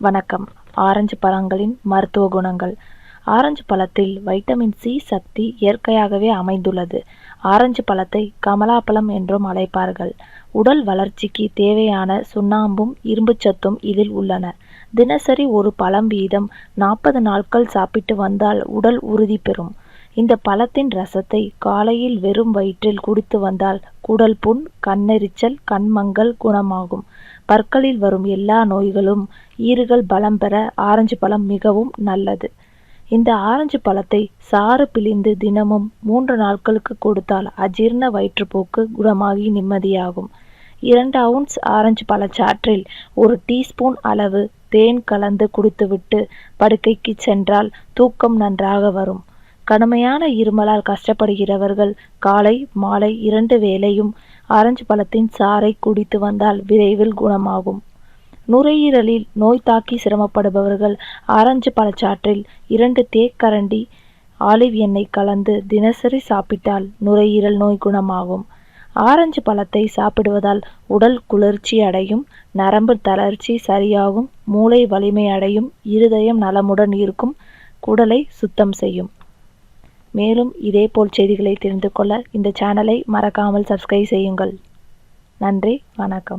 வணக்கம். ஆரஞ்சு பழங்களின் மருத்துவ குணங்கள். ஆரஞ்சு பழத்தில் வைட்டமின் சி சக்தி இயற்கையாகவே அமைந்துள்ளது. ஆரஞ்சு பழத்தை கமலாப்பழம் என்றும் அழைப்பார்கள். உடல் வளர்ச்சிக்கு தேவையான சுண்ணாம்பும் இரும்புச்சத்தும் இதில் உள்ளன. தினசரி ஒரு பழம் வீதம் நாற்பது நாட்கள் சாப்பிட்டு வந்தால் உடல் உறுதி பெறும். இந்த பழத்தின் ரசத்தை காலையில் வெறும் வயிற்றில் குடித்து வந்தால் குடல் புண் கண்ணெரிச்சல் கண்மங்கள் குணமாகும். பற்களில் வரும் எல்லா நோய்களும் ஈறுகள் பலம் பெற ஆரஞ்சு பழம் மிகவும் நல்லது. இந்த ஆரஞ்சு பழத்தை சாறு பிழிந்து தினமும் மூன்று நாட்களுக்கு கொடுத்தால் அஜீர்ண வயிற்றுப்போக்கு குணமாகி நிம்மதியாகும். இரண்டு அவுன்ஸ் ஆரஞ்சு பழச்சாற்றில் ஒரு டீஸ்பூன் அளவு தேன் கலந்து குடித்துவிட்டு படுக்கைக்கு சென்றால் தூக்கம் நன்றாக வரும். கடுமையான இருமலால் கஷ்டப்படுகிறவர்கள் காலை மாலை இரண்டு வேளையும் ஆரஞ்சு பழத்தின் சாறை குடித்து வந்தால் விரைவில் குணமாகும். நுரையீரலில் நோய் தாக்கி சிரமப்படுபவர்கள் ஆரஞ்சு பழச்சாற்றில் இரண்டு தேக்கரண்டி ஆலிவ் எண்ணெய் கலந்து தினசரி சாப்பிட்டால் நுரையீரல் நோய் குணமாகும். ஆரஞ்சு பழத்தை சாப்பிடுவதால் உடல் குளிர்ச்சி அடையும் நரம்பு தளர்ச்சி சரியாகும் மூளை வலிமை அடையும் இருதயம் நலமுடன் இருக்கும் குடலை சுத்தம் செய்யும். மேலும் இதேபோல் செய்திகளை தெரிந்து கொள்ள இந்த சேனலை மறக்காமல் சப்ஸ்கிரைப் செய்யுங்கள். நன்றி வணக்கம்.